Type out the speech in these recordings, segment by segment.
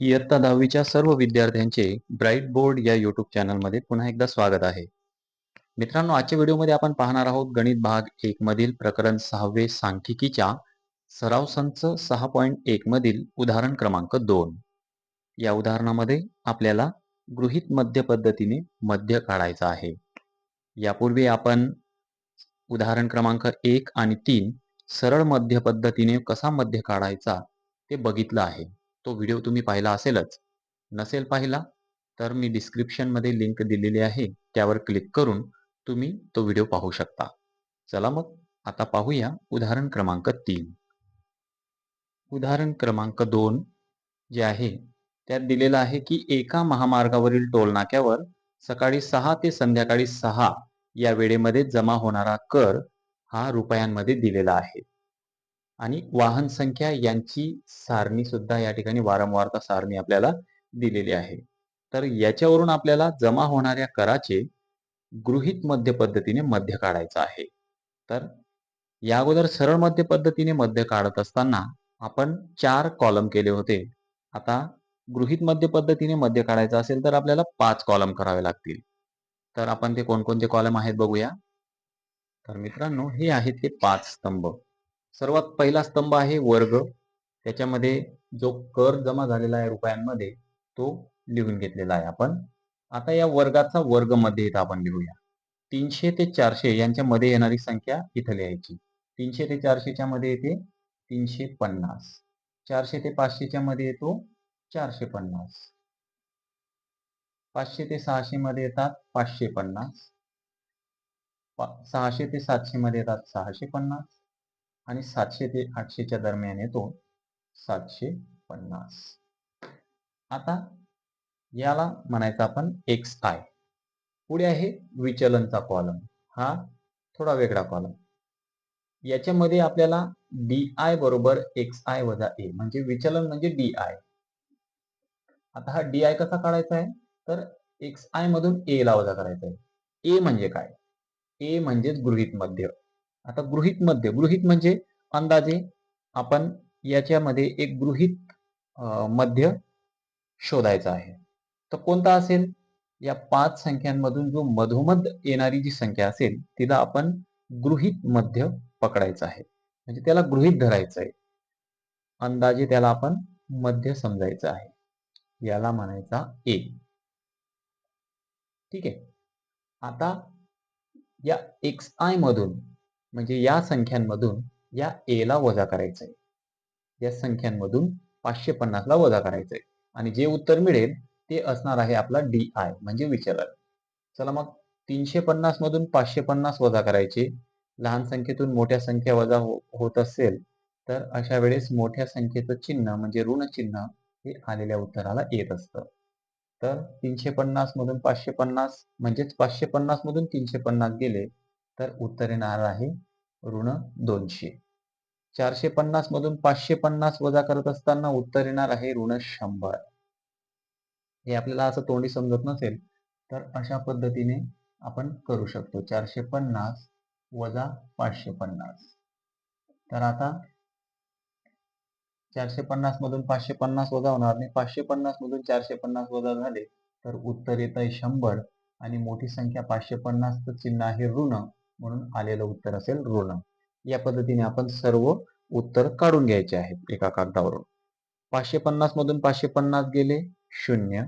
इयत्ता दहावीच्या सर्व विद्यार्थ्यांचे ब्राईट बोर्ड या युट्यूब चॅनलमध्ये पुन्हा एकदा स्वागत आहे. मित्रांनो आजच्या व्हिडिओमध्ये आपण पाहणार आहोत गणित भाग एक मधील प्रकरण सहावे सांख्यिकीच्या सराव संच सहा पॉईंट एक मधील उदाहरण क्रमांक दोन. या उदाहरणामध्ये आपल्याला गृहित मध्य पद्धतीने मध्य काढायचा आहे. यापूर्वी आपण उदाहरण क्रमांक एक आणि तीन सरळ मध्य पद्धतीने कसा मध्य काढायचा ते बघितलं आहे. तो व्हिडिओ तुम्ही पाहिला असेलच. नसेल पाहिला तर मी डिस्क्रिप्शनमध्ये लिंक दिलेली आहे त्यावर क्लिक करून तुम्ही तो व्हिडिओ पाहू शकता. चला मग आता पाहूया उदाहरण क्रमांक तीन. उदाहरण क्रमांक दोन जे आहे त्यात दिलेलं आहे की एका महामार्गावरील टोलनाक्यावर सकाळी सहा ते संध्याकाळी सहा या वेळेमध्ये जमा होणारा कर हा रुपयांमध्ये दिलेला आहे. आणि वाहन संख्या यांची सारणी सुद्धा या ठिकाणी वारंवारता सारणी आपल्याला दिलेली आहे. तर याच्यावरून आपल्याला जमा होणाऱ्या कराचे गृहित मध्य पद्धतीने मध्य काढायचं आहे. तर या अगोदर सरळ मध्य पद्धतीने मध्य काढत असताना आपण चार कॉलम केले होते. आता गृहित मध्य पद्धतीने मध्य काढायचं असेल तर आपल्याला पाच कॉलम करावे लागतील. तर आपण ते कोणकोणते कॉलम आहेत बघूया. तर मित्रांनो हे आहेत ते पाच स्तंभ. सर्वात पहिला स्तंभ आहे वर्ग. त्याच्यामध्ये जो कर जमा झालेला आहे रुपयांमध्ये तो लिहून घेतलेला आहे आपण. आता या वर्गाचा वर्गमध्ये इथं आपण लिहूया. तीनशे ते चारशे यांच्या मध्ये येणारी संख्या इथं लिहायची. तीनशे ते चारशेच्या मध्ये येते तीनशे पन्नास. चारशे ते पाचशेच्या मध्ये येतो चारशे पन्नास. पाचशे ते सहाशे मध्ये येतात पाचशे पन्नास. सहाशे ते सातशे मध्ये येतात सहाशे पन्नास. आणि सातशे ते आठशेच्या दरम्यान येतो सातशे पन्नास. आता याला म्हणायचं आपण एक्स आय पुढे आहे विचलनचा कॉलम हा थोडा वेगळा कॉलम याच्यामध्ये आपल्याला डी आय बरोबर एक्स आय वजा ए म्हणजे विचलन म्हणजे डी आय आता हा डी आय कसा काढायचा आहे? तर एक्स आय मधून ए ला वजा करायचा आहे. ए म्हणजे काय? ए म्हणजेच गृहित मध्य. आता गृहित मध्य गृहित म्हणजे अंदाजे आपण याच्यामध्ये एक गृहित मध्य शोधायचा आहे. तर कोणता असेल? या पाच संख्यांमधून जो मधोमध येणारी जी संख्या असेल तिला आपण गृहित मध्य पकडायचं आहे. म्हणजे त्याला गृहित धरायचं आहे. अंदाजे त्याला आपण मध्य समजायचं आहे. याला म्हणायचा ए ठीक आहे? आता या एक्स आय मधून म्हणजे या संख्यांमधून या ए ला वजा करायचं आहे या संख्यांमधून पाचशे पन्नास ला वजा करायचं आहे आणि जे उत्तर मिळेल ते असणार आहे आपला डी आय म्हणजे विचलन. चला मग तीनशे पन्नास मधून पाचशे पन्नास वजा करायचे. लहान संख्येतून मोठ्या संख्या वजा हो, होत असेल तर अशा वेळेस मोठ्या संख्येचं चिन्ह म्हणजे ऋण चिन्ह हे आलेल्या उत्तराला येत असतं. तर तीनशे पन्नास मधून पाचशे पन्नास म्हणजेच पाचशे पन्नास मधून तीनशे पन्नास गेले तर उत्तर येणार आहे ऋण दोनशे. चारशे पन्नास मधून पाचशे पन्नास वजा करत असताना उत्तर येणार आहे ऋण शंभर. हे आपल्याला असं तोंडी समजत नसेल तर अशा पद्धतीने आपण करू शकतो. चारशे पन्नास वजा पाचशे पन्नास तर आता चारशे पन्नास मधून पाचशे पन्नास वजा होणार नाही. पाचशे पन्नास मधून चारशे पन्नास वजा झाले तर उत्तर येत आहे शंभर आणि मोठी संख्या पाचशे पन्नासचं चिन्ह आहे ऋण. म्हणून आलेलं उत्तर असेल ऋण. या पद्धतीने आपण सर्व उत्तर काढून घ्यायचे आहेत एका कागदावरून. पाचशे पन्नास मधून पाचशे पन्नास गेले शून्य.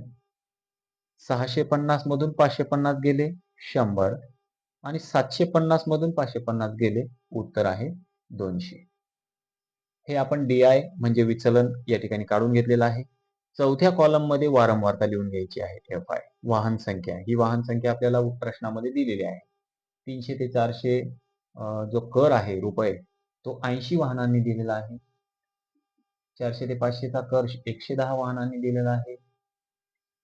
सहाशे पन्नास मधून पाचशे पन्नास गेले शंभर. आणि सातशे पन्नास मधून पाचशे पन्नास गेले उत्तर आहे दोनशे. हे आपण डी आय म्हणजे विचलन या ठिकाणी काढून घेतलेलं आहे. चौथ्या कॉलममध्ये वारंवारता लिहून घ्यायची आहे एफ आय वाहन संख्या. ही वाहन संख्या आपल्याला प्रश्नामध्ये दिलेली आहे. तीनशे ते चारशे जो कर आहे रुपये तो ऐंशी वाहनांनी दिलेला आहे. चारशे ते पाचशेचा कर एकशे दहा वाहनांनी दिलेला आहे.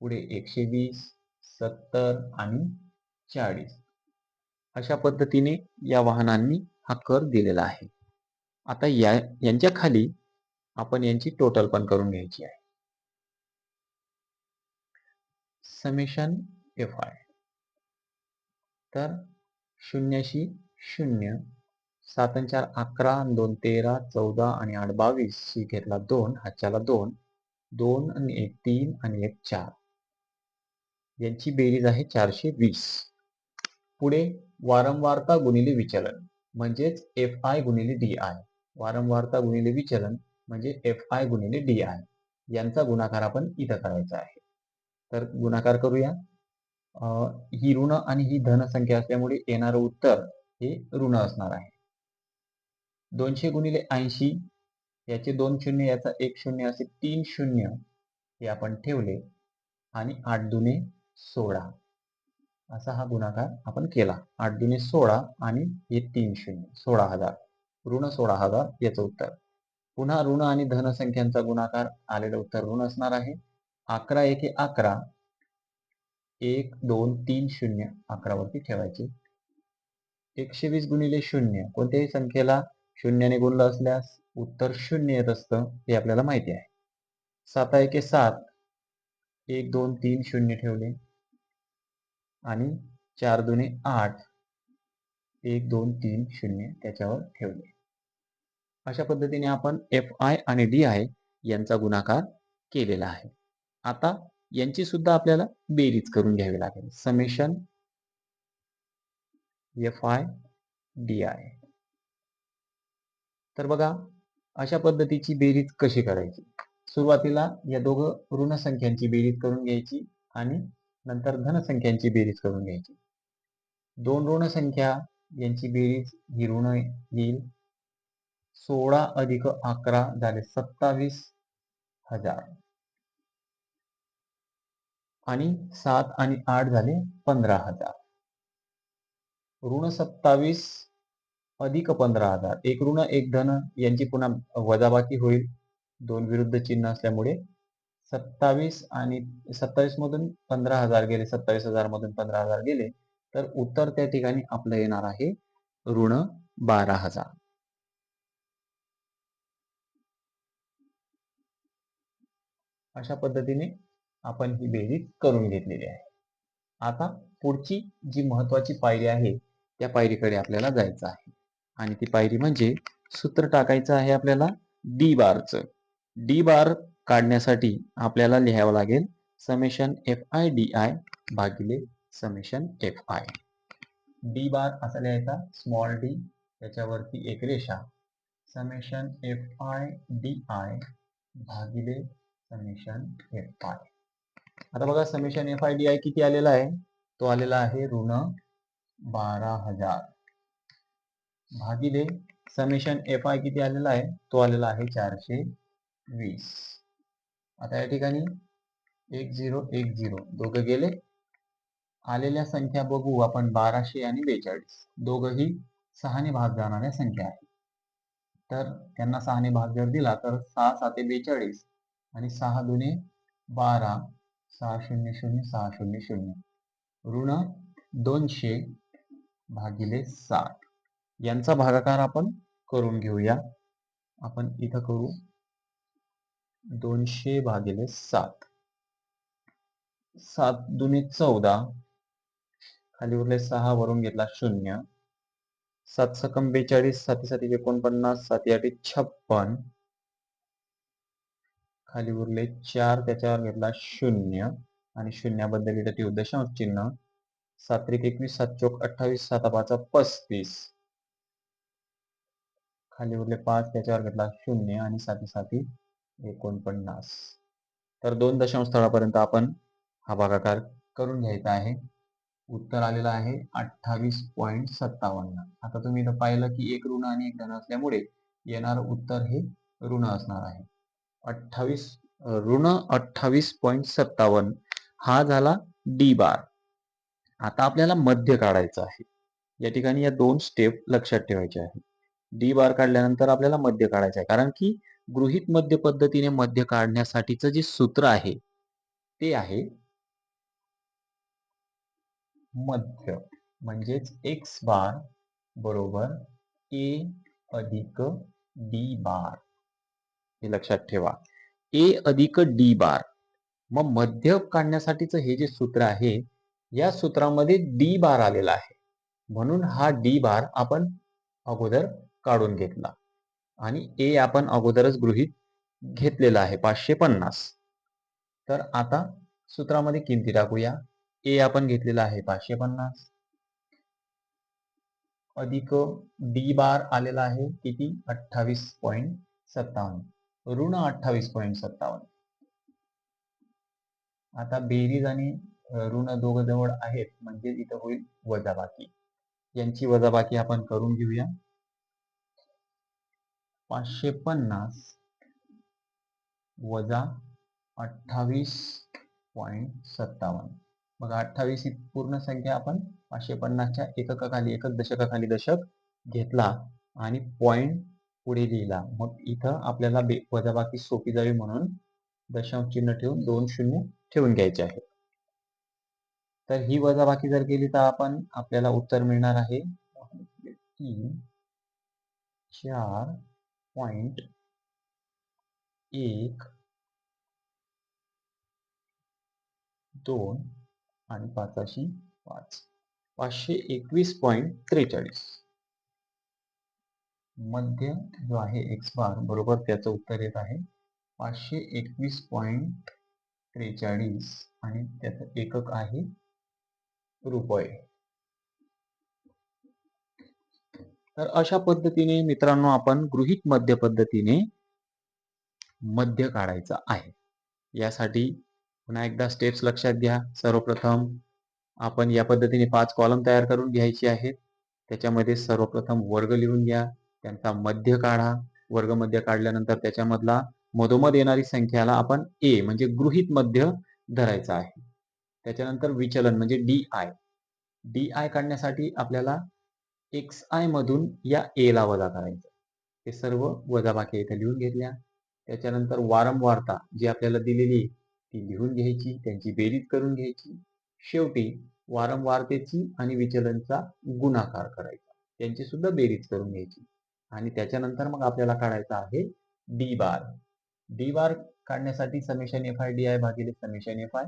पुढे एकशे वीस सत्तर आणि चाळीस. अशा पद्धतीने या वाहनांनी हा कर दिलेला आहे. आता या यांच्या खाली आपण यांची टोटल पण करून घ्यायची आहे. समेशन एफ आय तर शून्याशी शून्य सात चार अकरा दोन तेरा चौदा आणि आठ बावीस शी घेतला दोन हातच्याला दोन दोन आणि एक तीन आणि एक चार. यांची बेरीज आहे चारशे वीस. पुढे वारंवारता गुणिले विचलन म्हणजेच एफ आय गुणिले डी आय. वारंवारता गुणिले विचलन म्हणजे एफ आय गुणिले डी आय. यांचा गुणाकार आपण इथं करायचा आहे. तर गुणाकार करूया. ही ऋण आणि ही धनसंख्या असल्यामुळे येणारं उत्तर हे ऋण असणार आहे. दोनशे गुणिले ऐंशी याचे दोन शून्य याचा एक शून्य असे तीन शून्य हे आपण ठेवले आणि आठ दुने सोळा. असा हा गुणाकार आपण केला. आठ दुने सोळा आणि हे तीन शून्य सोळा हजार. ऋण सोळा हजार याचं उत्तर. पुन्हा ऋण आणि धनसंख्यांचा गुणाकार आलेलं उत्तर ऋण असणार आहे. अकरा एके अकरा एक दोन तीन शून्य अकरावरती ठेवायचे. एकशे वीस गुणिले शून्य कोणत्याही संख्येला शून्याने गुणलं असल्यास उत्तर शून्य येत असतं हे आपल्याला माहिती आहे. साता एके सात एक दोन तीन शून्य ठेवले. आणि चार दुने आठ एक दोन तीन शून्य त्याच्यावर ठेवले. अशा पद्धतीने आपण एफ आय आणि डी आय यांचा गुणाकार केलेला आहे. आता यांची सुद्धा आपल्याला बेरीज करून घ्यावी लागेल. Summation F I D I. तर बघा अशा पद्धतीची बेरीज कशी करायची? सुरुवातीला या दोघं ऋण संख्यांची बेरीज करून घ्यायची आणि नंतर धनसंख्यांची बेरीज करून घ्यायची. दोन ऋण संख्या यांची बेरीज ही ऋण येईल. सोळा अधिक अकरा झाले सत्तावीस हजार. आणि सात आणि आठ झाले पंधरा हजार. ऋण सत्तावीस अधिक पंधरा हजार. एक ऋण एक धन यांची पुन्हा वजाबाकी होईल. दोन विरुद्ध चिन्ह असल्यामुळे सत्तावीस आणि सत्तावीस मधून पंधरा हजार गेले. सत्तावीस हजार मधून पंधरा हजार गेले. तर उत्तर त्या ठिकाणी आपलं येणार आहे ऋण बारा हजार. अशा पद्धतीने आपण ही बेरीज करून घेतलेली आहे. आता पुढची जी महत्वाची पायरी आहे त्या पायरीकडे आपल्याला जायचं आहे. आणि ती पायरी म्हणजे सूत्र टाकायचं आहे आपल्याला डी बारचं डी बार काढण्यासाठी आपल्याला लिहावं लागेल summation F I D I भागिले summation F I D bar असा लिहायचा स्मॉल डी त्याच्यावरती एक रेषा. Summation F I D I भागिले समेशन एफ आय आता बघा summation F I D I किती आलेला आहे? तो आलेला आहे ऋण बारा हजार. भागिले समेशन एफ आय किती आलेला आहे? तो आलेला आहे चारशे वीस. आता या ठिकाणी एक झिरो एक झिरो. दोघं गेले. आलेल्या संख्या बघू आपण बाराशे आणि बेचाळीस. दोघही सहाने भाग जाणाऱ्या संख्या आहे तर त्यांना सहाने भाग जर दिला तर सहा साते बेचाळीस आणि सहा दुने बारा सहा शून्य शून्य सहा शून्य. शून्य ऋण दोनशे भागिले साठ. यांचा भागाकार आपण करून घेऊया. आपण इथं करू. दोनशे भागिले सात. सात दुने चौदा. खाली उरले सहा वरून घेतला शून्य. सात सकम बेचाळीस साती साती एकोणपन्नास साती आठी छप्पन. खाली उरले चार त्याच्यावर घेतला शून्य. आणि शून्याबद्दल इथं ठेवू दशांश चिन्ह. सात्रिक एकवीस सात चोक अठ्ठावीस सात पाचा पस्तीस. खाली उरले पाच त्याच्यावर घेतला शून्य आणि साती साती एकोणपन्नास. तर दोन दशांश स्थळापर्यंत आपण हा भागाकार करून घ्यायचा आहे. उत्तर आलेलं आहे अठ्ठावीस पॉईंट सत्तावन्न. आता तुम्ही इथं पाहिलं की एक ऋण आणि एक धन असल्यामुळे येणारं उत्तर हे ऋण असणार आहे. अठ्ठावीस ऋण अठ्ठावीस पॉईंट सत्तावन्न. हा झाला डी बार. आता आपल्याला मध्य काढायचं आहे. या ठिकाणी या दोन स्टेप लक्षात ठेवायचे आहे डी बार काढल्यानंतर आपल्याला मध्य काढायचं आहे. कारण की गृहित मध्य पद्धतीने मध्य काढण्यासाठीचं जे सूत्र आहे ते आहे मध्य. म्हणजेच एक्स बार बरोबर ए अधिक डी बार. हे लक्षात ठेवा. ए अधिक डी बार मग मध्य काढण्यासाठीचं हे जे सूत्र आहे या सूत्रामध्ये डी बार आलेला आहे. म्हणून हा डी बार आपण अगोदर काढून घेतला. आणि ए आपण अगोदरच गृहित घेतलेला आहे पाचशे पन्नास. तर आता सूत्रामध्ये किमती टाकूया. ए आपण घेतलेला आहे पाचशे पन्नास. अधिक डी बार आलेला आहे किती? अठ्ठावीस पॉईंट सत्तावन्न. ऋण अठ्ठावीस पॉईंट सत्तावन्न. आता बेरीज आणि ऋण दोघ जवळ आहेत म्हणजे इथं होईल वजाबाकी. यांची वजाबाकी आपण करून घेऊया. पाचशे पन्नास वजा अठ्ठावीस पॉईंट सत्तावन्न. मग अठ्ठावीस ही पूर्ण संख्या आपण पाचशे पन्नासच्या एककाखाली एकक दशकाखाली दशक घेतला आणि पॉईंट पुढे लिहिला. मग इथं आपल्याला वजाबाकी सोपी जावी म्हणून दशांश चिन्ह ठेवून दोन शून्य ठेवून घ्यायचे आहे. तर ही वजाबाकी जर केली तर आपण आपल्याला उत्तर मिळणार आहे. तीन चार पॉइंट एक दोन आणि पाचाशी पाच. पाचशे एकवीस पॉइंट त्रेचाळीस. मध्य जो आहे एक्स बार बरोबर त्याचं उत्तर येत आहे. पाचशे एकवीस पॉईंट त्रेचाळीस आणि त्याचं एकक आहे रुपये. तर अशा पद्धतीने मित्रांनो आपण गृहित मध्य पद्धतीने मध्य काढायचा आहे. यासाठी पुन्हा एकदा स्टेप्स लक्षात घ्या. सर्वप्रथम आपण या पद्धतीने पाच कॉलम तयार करून घ्यायचे आहेत. त्याच्यामध्ये सर्वप्रथम वर्ग लिहून घ्या. त्यांचा मध्य काढा. वर्ग मध्य काढल्यानंतर त्याच्यामधला मधोमध येणारी संख्याला आपण ए म्हणजे गृहित मध्य धरायचा आहे. त्याच्यानंतर विचलन म्हणजे डी आय डी आय काढण्यासाठी आपल्याला एक्स आय मधून या ए ला वजा करायचं. हे सर्व वजाबाकी इथे लिहून घेतल्या. त्याच्यानंतर वारंवारता जी आपल्याला दिलेली ती लिहून घ्यायची त्यांची बेरीज करून घ्यायची. शेवटी वारंवारतेची आणि विचलनचा गुणाकार करायचा. त्यांची सुद्धा बेरीज करून घ्यायची. आणि त्याच्यानंतर मग आपल्याला काढायचा आहे डी बार डी बार काढण्यासाठी summation F I D I भागिले समेशन एफ आय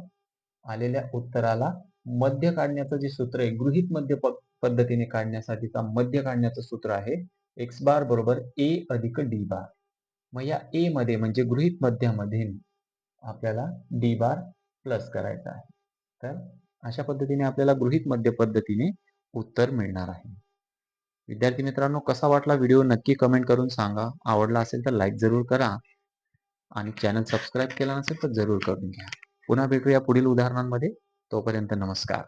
आलेल्या उत्तराला मध्य काढण्याचं जे सूत्र आहे गृहित मध्य पद्धतीने काढण्यासाठीचा मध्य काढण्याचं सूत्र आहे एक्स बार बरोबर ए अधिक डी बार मग या ए मध्ये म्हणजे गृहित मध्यामध्ये आपल्याला डी बार प्लस करायचा आहे. तर अशा पद्धतीने आपल्याला गृहित मध्य पद्धतीने उत्तर मिळणार आहे. विद्यार्थी मित्रांनो कसा वाटला व्हिडिओ नक्की कमेंट करून सांगा. आवडला असेल तर लाईक जरूर करा. आणि चॅनल सबस्क्राईब केला नसेल तर जरूर करून घ्या. पुन्हा भेटूया पुढील उदाहरणांमध्ये. तोपर्यंत नमस्कार.